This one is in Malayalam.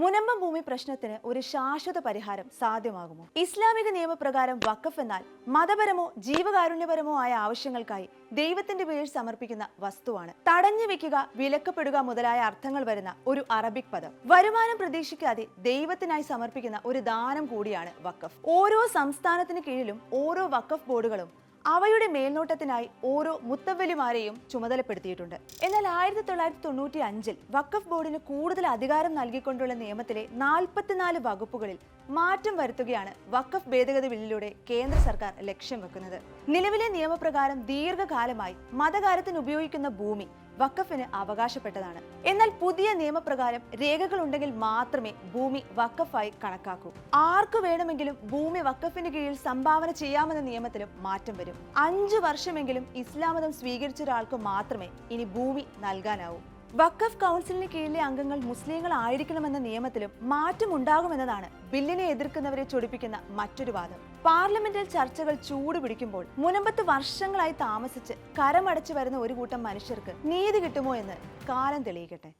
മുനമ്പം ഭൂമി പ്രശ്നത്തിന് ഒരു ശാശ്വത പരിഹാരം സാധ്യമാകുമോ? ഇസ്ലാമിക നിയമപ്രകാരം വഖഫ് എന്നാൽ മതപരമോ ജീവകാരുണ്യപരമോ ആയ ആവശ്യങ്ങൾക്കായി ദൈവത്തിന്റെ പേരിൽ സമർപ്പിക്കുന്ന വസ്തുവാണ്. തടഞ്ഞു വെക്കുക വിലക്കപ്പെടുക മുതലായ അർത്ഥങ്ങൾ വരുന്ന ഒരു അറബിക് പദം. വരുമാനം പ്രതീക്ഷിക്കാതെ ദൈവത്തിനായി സമർപ്പിക്കുന്ന ഒരു ദാനം കൂടിയാണ് വഖഫ്. ഓരോ സംസ്ഥാനത്തിന് കീഴിലും ഓരോ വഖഫ് ബോർഡുകളും അവയുടെ മേൽനോട്ടത്തിനായി ഓരോ മുത്തവലിമാരെയും ചുമതലപ്പെടുത്തിയിട്ടുണ്ട്. എന്നാൽ ആയിരത്തി തൊള്ളായിരത്തി തൊണ്ണൂറ്റി അഞ്ചിൽ വഖഫ് ബോർഡിന് കൂടുതൽ അധികാരം നൽകിക്കൊണ്ടുള്ള നിയമത്തിലെ നാൽപ്പത്തിനാല് വകുപ്പുകളിൽ മാറ്റം വരുത്തുകയാണ് വഖഫ് ഭേദഗതി ബില്ലിലൂടെ കേന്ദ്ര സർക്കാർ ലക്ഷ്യം വെക്കുന്നത്. നിലവിലെ നിയമപ്രകാരം ദീർഘകാലമായി മതകാര്യത്തിന് ഉപയോഗിക്കുന്ന ഭൂമി വഖഫിന് അവകാശപ്പെട്ടതാണ്. എന്നാൽ പുതിയ നിയമപ്രകാരം രേഖകൾ ഉണ്ടെങ്കിൽ മാത്രമേ ഭൂമി വഖഫായി കണക്കാക്കൂ. ആർക്കു വേണമെങ്കിലും ഭൂമി വഖഫിന് കീഴിൽ സംഭാവന ചെയ്യാമെന്ന നിയമത്തിലും മാറ്റം വരും. അഞ്ചു വർഷമെങ്കിലും ഇസ്ലാമതം സ്വീകരിച്ച ഒരാൾക്ക് മാത്രമേ ഇനി ഭൂമി നൽകാനാവൂ. വഖഫ് കൗൺസിലിന് കീഴിലെ അംഗങ്ങൾ മുസ്ലിങ്ങൾ ആയിരിക്കണമെന്ന നിയമത്തിലും മാറ്റമുണ്ടാകുമെന്നതാണ് ബില്ലിനെ എതിർക്കുന്നവരെ ചൊടിപ്പിക്കുന്ന മറ്റൊരു വാദം. പാർലമെന്റിൽ ചർച്ചകൾ ചൂടുപിടിക്കുമ്പോൾ മുനമ്പത്ത് വർഷങ്ങളായി താമസിച്ച് കരമടച്ചു വരുന്ന ഒരു കൂട്ടം മനുഷ്യർക്ക് നീതി കിട്ടുമോ എന്ന് കാലം തെളിയിക്കട്ടെ.